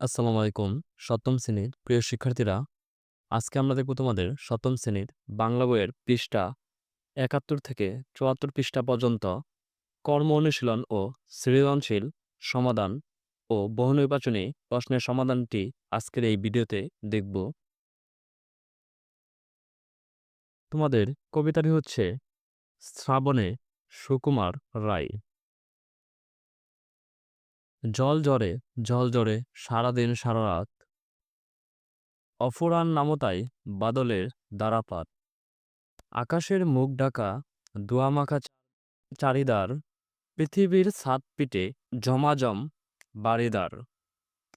আসসালামু আলাইকুম। সপ্তম শ্রেণির প্রিয় শিক্ষার্থীরা, আজকে আমরা দেখব তোমাদের সপ্তম শ্রেণির বাংলা বইয়ের পৃষ্ঠা একাত্তর থেকে চুয়াত্তর পৃষ্ঠা পর্যন্ত কর্ম অনুশীলন ও সৃজনশীল সমাধান ও বহুনির্বাচনী প্রশ্নের সমাধানটি আজকের এই ভিডিওতে দেখব। তোমাদের কবিতাটি হচ্ছে শ্রাবণে সুকুমার রায়। জল জরে জল জরে সারাদিন সারা রাত। অফুরান নামতায় বাদলের দ্বারাপাত আকাশের মুখ ডাকা দোয়ামাখা চারিদার, পৃথিবীর ছাদ পিটে জমাজম বাড়িদার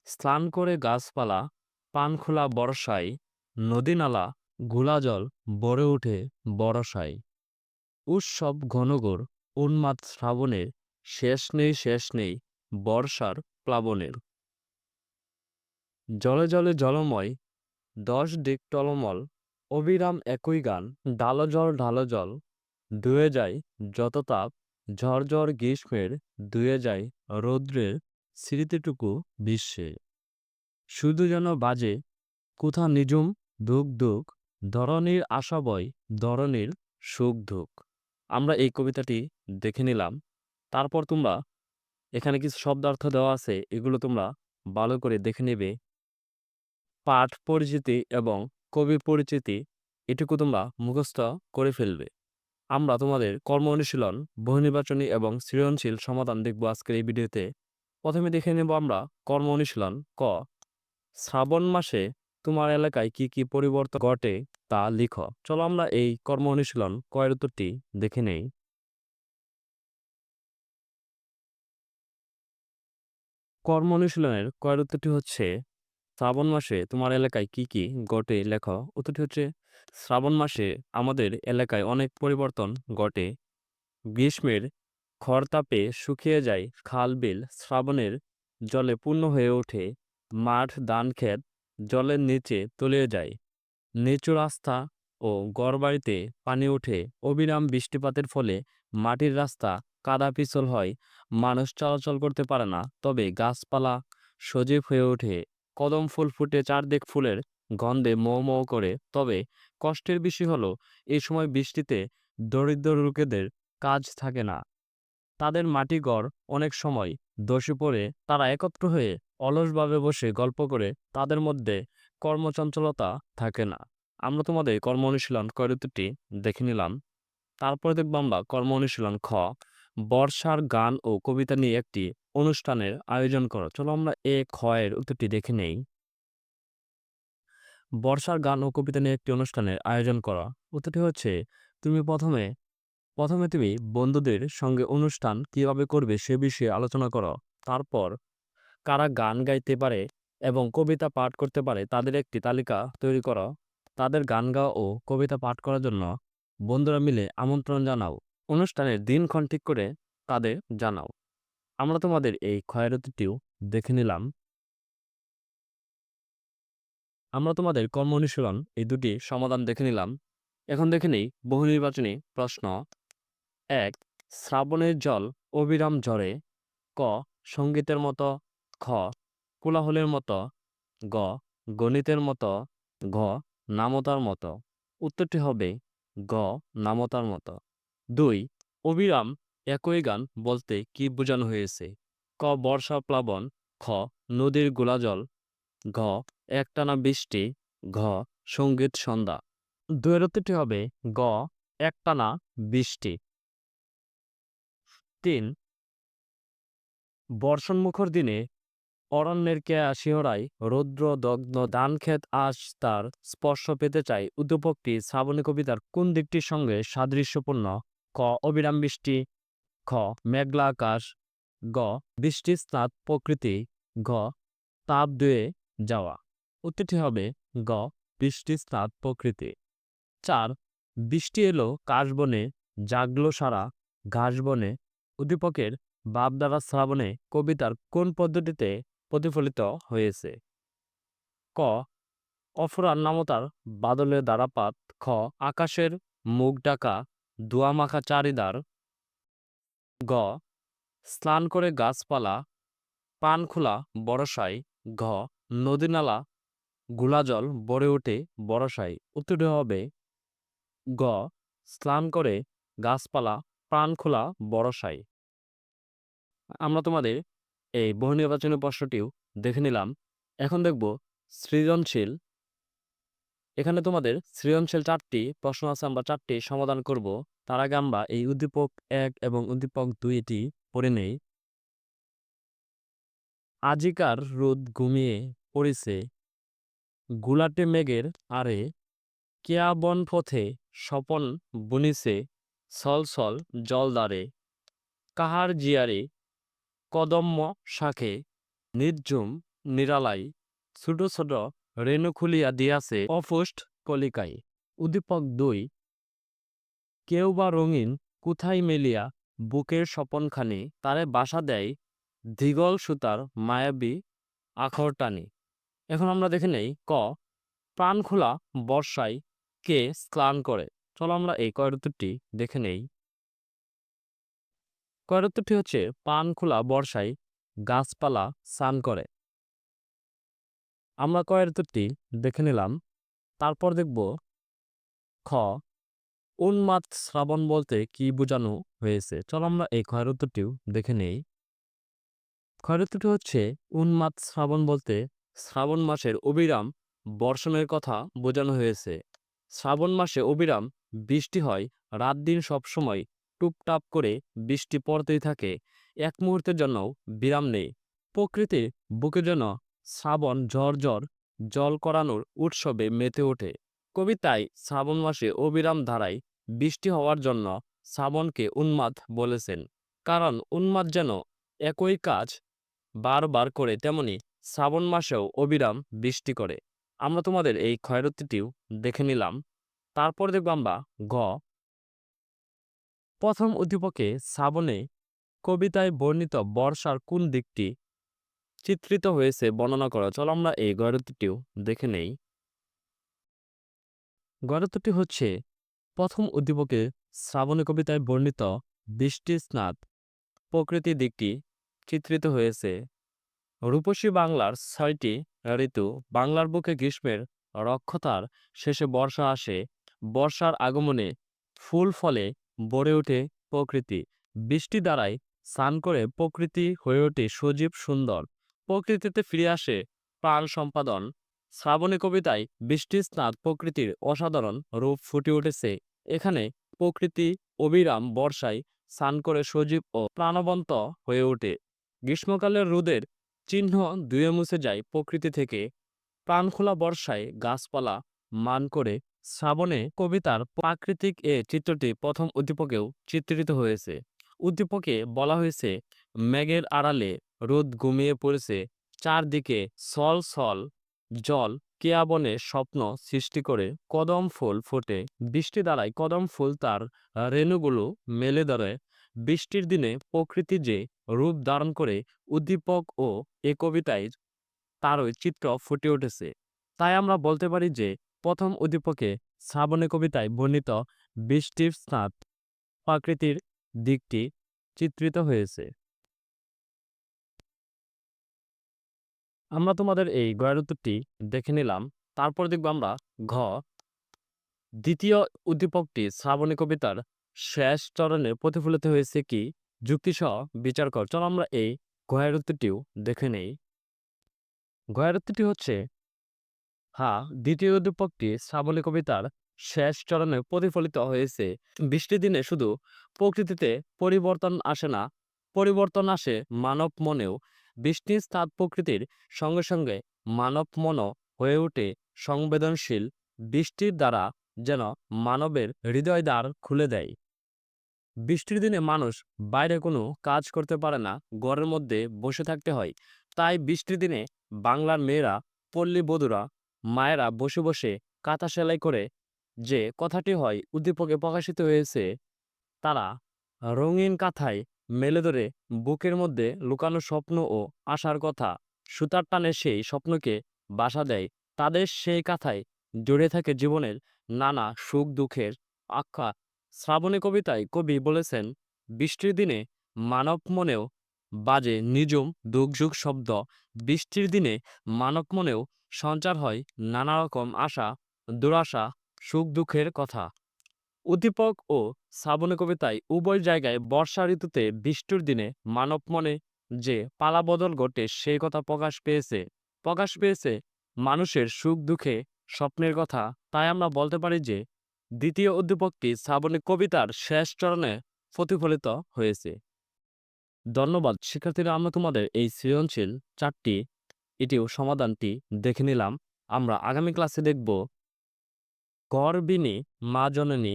স্নান করে গাছপালা, পানখোলা বর্ষায়, নদীনালা ঘোলাজল বড়ে ওঠে বরসায় উৎসব ঘনঘোর, উন্মাদ শ্রাবণের শেষ নেই শেষ নেই বর্ষার প্লাবনের। জলে জলে জলময়, দশ দিক টলমল, অবিরাম একই গান, ডালো জল ঢালো জল ধুয়ে যায় যত তাপ ঝরঝর গ্রীষ্মের ধুয়ে যায় রৌদ্রের স্মৃতিটুকু বিশ্বে। শুধু যেন বাজে, কোথা নিজুম ধুক ধুক ধরনীর আশা বয় ধরনীর সুখ ধুক আমরা এই কবিতাটি দেখে নিলাম, তারপর তোমরা এখানে কিছু শব্দার্থ দেওয়া আছে, এগুলো তোমরা ভালো করে দেখে নেবে। পাঠ পরিচিতি এবং কবি পরিচিতি, এটুকু তোমরা মুখস্থ করে ফেলবে। আমরা তোমাদের কর্ম অনুশীলন বহুনির্বাচনী এবং সৃজনশীল সমাধান দেখব আজকের এই ভিডিওতে। প্রথমে দেখে নেব আমরা কর্ম অনুশীলন, ক। শ্রাবণ মাসে তোমার এলাকায় কি কি পরিবর্তন ঘটে তা লিখ। চলো আমরা এই কর্ম অনুশীলন, কয়ের উত্তরটি দেখে নেই। কর্ম অনুশীলনের কয়ের উত্তরটি হচ্ছে, শ্রাবণ মাসে তোমার এলাকায় কি কি ঘটে লেখ? উত্তরটি হচ্ছে, শ্রাবণ মাসে আমাদের এলাকায় অনেক পরিবর্তন ঘটে। গ্রীষ্মের খরতাপে শুকিয়ে যায়, খাল, বিল শ্রাবণের জলে পূর্ণ হয়ে ওঠে, মাঠ, ধান ক্ষেত জলের নিচে তলিয়ে যায়। নিচু রাস্তা ও গড়বাড়িতে পানি ওঠে। অবিরাম বৃষ্টিপাতের ফলে মাটির রাস্তা কাদা পিছল হয়, মানুষ চলাচল করতে পারে না। তবে গাছপালা সজীব হয়ে ওঠে, কদম ফুল ফুটে চারদিক ফুলের গন্ধে মৌ মৌ করে। তবে কষ্টের বিষয় হলো, এই সময় বৃষ্টিতে দরিদ্র লোকেদের কাজ থাকে না। তাদের মাটি গড় অনেক সময় দোষে পড়ে, তারা একত্র হয়ে অলসভাবে বসে গল্প করে, তাদের মধ্যে কর্মচঞ্চলতা থাকে না। আমরা তোমাদের কর্ম অনুশীলন করিতুটি দেখে নিলাম। তারপরে দেখব আমরা কর্ম অনুশীলন খ বর্ষার গান ও কবিতা নিয়ে একটি অনুষ্ঠানের আয়োজন করো। চলো আমরা এ ক্ষয়ের উত্তরটি দেখে নেই। বর্ষার গান ও কবিতা নিয়ে একটি অনুষ্ঠানের আয়োজন করা। উত্তরটি হচ্ছে, তুমি প্রথমে প্রথমে তুমি বন্ধুদের সঙ্গে অনুষ্ঠান কীভাবে করবে সে বিষয়ে আলোচনা করো। তারপর, কারা গান গাইতে পারে এবং কবিতা পাঠ করতে পারে তাদের একটি তালিকা তৈরি করো। তাদের গান গাওয়া ও কবিতা পাঠ করার জন্য বন্ধুরা মিলে আমন্ত্রণ জানাও। অনুষ্ঠানের দিনক্ষণ ঠিক করে তাদের জানাও। আমরা তোমাদের এই ক্ষয়রতিটিও দেখে নিলাম। আমরা তোমাদের কর্ম অনুশীলন এই দুটি সমাধান দেখে নিলাম। এখন দেখে নিই বহু নির্বাচনী প্রশ্ন। এক, শ্রাবণের জল অবিরাম ঝরে। ক, সঙ্গীতের মতো। খ, কোলাহলের মতো। গ, গণিতের মতো। ঘ, নামতার মতো। উত্তরটি হবে গ, নামতার মতো। দুই, অবিরাম একই গান বলতে কি বোঝানো হয়েছে? ক, বর্ষা প্লাবন, খ, নদীর গোলাজল, ঘ, একটানা বৃষ্টি, ঘ, সংগীত সন্ধ্যা। দুয়ের উত্তরটি হবে গ, একটানা বৃষ্টি। তিন, বর্ষণমুখর দিনে অরণ্যের কেয়া শিহরায় রৌদ্র দগ্ধ ধানক্ষেত আজ তার স্পর্শ পেতে চাই উদ্দীপকটি শ্রাবণী কবিতার কোন দিকটির সঙ্গে সাদৃশ্যপূর্ণ? ক, অবিরাম বৃষ্টি, খ, মেঘলা আকাশ, গ বৃষ্টি স্নাত প্রকৃতি, ঘ, তাপ দুয়ে যাওয়া। উত্তরটি হবে গ বৃষ্টি স্নাত প্রকৃতি। চার, বৃষ্টি এলো কাশবনে জাগলো সারা ঘাসবনে উদ্দীপকের বাপদারা শ্রাবণে কবিতার কোন পদ্ধতিতে প্রতিফলিত হয়েছে? ক অফরান নামতার বাদলের দ্বারাপাত, খ, আকাশের মুখ ডাকা দোয়ামাখা চারিদার গ, স্নান করে গাছপালা পান খোলা বরসায় ঘ নদী নালা গুলাজল ভরে ওঠে বরসায় উত্তরটি হবে। গ, স্নান করে গাছপালা প্রাণ খোলা বরসায় আমরা তোমাদের এই বহু নির্বাচনী প্রশ্নটিও দেখে নিলাম। এখন দেখব সৃজনশীল এখানে তোমাদের সৃজনশীল চারটি প্রশ্ন আছে, আমরা চারটি সমাধান করব। তার আগে আমরা এই উদ্দীপক এক এবং উদ্দীপক দুইটি পড়ে নেই। আজিকার রোদ ঘুমিয়ে পড়েছে, গুলাটে মেঘের আরে কেয়া বন পথে স্বপন বুনিছে সল জলদারে কাহার জিয়ারে কদম্য শাখে, নির্ঝুম নিরালাই, ছোট ছোট রেণু খুলিয়া দিয়াছে অফুষ্ট কলিকায় উদ্দীপক দুই, কেউ বা রঙিন কোথায় মেলিয়া বুকের স্বপনখানি? তারে বাসা দেয় দিগল সুতার মায়াবী আখর টানি। এখন আমরা দেখে নেই, ক প্রাণ খোলা বর্ষায় কে স্নান করে? চলো আমরা এই কয়ের উত্তরটি দেখে নেই। কয়ের উত্তরটি হচ্ছে পান খোলা বর্ষায় গাছপালা স্নান করে। আমরা কয়ের দেখে নিলাম। তারপর দেখব খ উন্মাদ শ্রাবণ বলতে কি বোঝানো হয়েছে? চলো আমরা এই ক্ষয়ের উত্তরটিও দেখে নেই। ক্ষয়ের উত্তরটি হচ্ছে উন্মাদ শ্রাবণ বলতে শ্রাবণ মাসের অবিরাম বর্ষণের কথা বোঝানো হয়েছে। শ্রাবণ মাসে অবিরাম বৃষ্টি হয়, রাত দিন সবসময় টুপটাপ করে বৃষ্টি পড়তেই থাকে। এক মুহূর্তের জন্য বিরাম নেই। প্রকৃতির বুকে যেন শ্রাবণ ঝড় জল করানোর উৎসবে মেতে ওঠে। কবিতায় শ্রাবণ মাসে অবিরাম ধারায় বৃষ্টি হওয়ার জন্য শ্রাবণকে উন্মাদ বলেছেন। কারণ উন্মাদ যেন একই কাজ বারবার করে তেমনি শ্রাবণ মাসেও অবিরাম বৃষ্টি করে। আমরা তোমাদের এই ক্ষয়রত্তিটিও দেখে নিলাম। তারপর দেখব আমরা গ। প্রথম উদ্দীপকে শ্রাবণে কবিতায় বর্ণিত বর্ষার কোন দিকটি চিত্রিত হয়েছে, বর্ণনা করা। চলো আমরা এই গয়রত্বটিও দেখে নেই। গয়রত্বটি হচ্ছে প্রথম উদ্দীপকে শ্রাবণী কবিতায় বর্ণিত বৃষ্টি স্নাত। প্রকৃতি দিকটি চিত্রিত হয়েছে। রূপসী বাংলার ছয়টি ঋতু, বাংলার বুকে গ্রীষ্মের রক্ষতার শেষে বর্ষা আসে। বর্ষার আগমনে ফুল ফলে ভরে ওঠে প্রকৃতি। বৃষ্টি দ্বারাই স্নান করে প্রকৃতি হয়ে ওঠে সজীব সুন্দর। প্রকৃতিতে ফিরে আসে প্রাণ সম্পাদন। শ্রাবণী কবিতায় বৃষ্টি স্নাত প্রকৃতির অসাধারণ রূপ ফুটে উঠেছে। এখানে প্রকৃতি অবিরাম বর্ষায় স্নান করে সজীব ও প্রাণবন্ত হয়ে ওঠে। গ্রীষ্মকালের রোদের চিহ্ন ধুয়ে মুছে যায় প্রকৃতি থেকে। প্রাণখোলা বর্ষায় গাছপালা মান করে শ্রাবণে কবিতার প্রাকৃতিক এ চিত্রটি প্রথম উদ্দীপকেও চিত্রিত হয়েছে। উদ্দীপকে বলা হয়েছে, মেঘের আড়ালে রোদ ঘুমিয়ে পড়েছে, চারদিকে সল সল জল কেয়াবনে স্বপ্ন সৃষ্টি করে। কদম ফুল ফোটে, বৃষ্টি দ্বারায় কদম ফুল তার রেণুগুলো মেলে ধরে। বৃষ্টির দিনে প্রকৃতি যে রূপ ধারণ করে, উদ্দীপক ও এ কবিতায় তারই চিত্র ফুটে উঠেছে। তাই আমরা বলতে পারি যে, প্রথম উদ্দীপকে শ্রাবণী কবিতায় বর্ণিত বৃষ্টির স্নাত প্রাকৃতির দিকটি চিত্রিত হয়েছে। আমরা তোমাদের এই গয়ের উত্তরটি দেখে নিলাম। তারপর দেখব আমরা ঘ। দ্বিতীয় উদ্দীপকটি শ্রাবণী কবিতার শেষ চরণে প্রতিফলিত হয়েছে কি? যুক্তিসহ বিচার কর। চলো আমরা এই গয়ের উত্তরটিও দেখে নেই। গয়ের উত্তরটি হচ্ছে, হা, দ্বিতীয় উদ্দীপকটি শ্রাবণী কবিতার শেষ চরণে প্রতিফলিত হয়েছে। বৃষ্টির দিনে শুধু প্রকৃতিতে পরিবর্তন আসে না, পরিবর্তন আসে মানব মনেও। বৃষ্টির স্থাত প্রকৃতির সঙ্গে সঙ্গে মানব মনও হয়ে ওঠে সংবেদনশীল বৃষ্টির দ্বারা যেন মানবের হৃদয় দ্বার খুলে দেয়। বৃষ্টির দিনে মানুষ বাইরে কোনো কাজ করতে পারে না, ঘরের মধ্যে বসে থাকতে হয়। তাই বৃষ্টির দিনে বাংলার মেয়েরা, পল্লী বধুরা, মায়েরা বসে বসে কাঁথা সেলাই করে যে কথাটি হয় উদ্দীপকে প্রকাশিত হয়েছে, তারা রঙিন কাঁথায় মেলে ধরে বুকের মধ্যে লুকানো স্বপ্ন ও আশার কথা। সুতার টানে সেই স্বপ্নকে বাসা দেয়। তাদের সেই কাঁথায় জড়ে থাকে জীবনের নানা সুখ দুঃখের আখ্যা। শ্রাবণী কবিতায় কবি বলেছেন, বৃষ্টির দিনে মানব মনেও বাজে নিজুম দুগঝুগ শব্দ। বৃষ্টির দিনে মানব মনেও সঞ্চার হয় নানা রকম আশা, দুরাশা, সুখ দুঃখের কথা। উদ্দীপক ও শ্রাবণী কবিতায় উভয় জায়গায় বর্ষা ঋতুতে বৃষ্টির দিনে মানব মনে যে পালাবদল ঘটে সেই কথা প্রকাশ পেয়েছে। প্রকাশ পেয়েছে মানুষের সুখ দুঃখে স্বপ্নের কথা। তাই আমরা বলতে পারি যে দ্বিতীয় উদ্দীপকটি শ্রাবণী কবিতার শেষ চরণে প্রতিফলিত হয়েছে। ধন্যবাদ শিক্ষার্থীরা, আমরা তোমাদের এই সৃজনশীল চারটি এটিও সমাধানটি দেখে নিলাম। আমরা আগামী ক্লাসে দেখব করবিনী মা জননী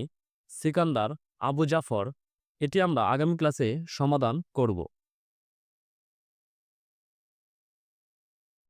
সিকান্দার আবু জাফর এটি আমরা আগামী ক্লাসে সমাধান করব।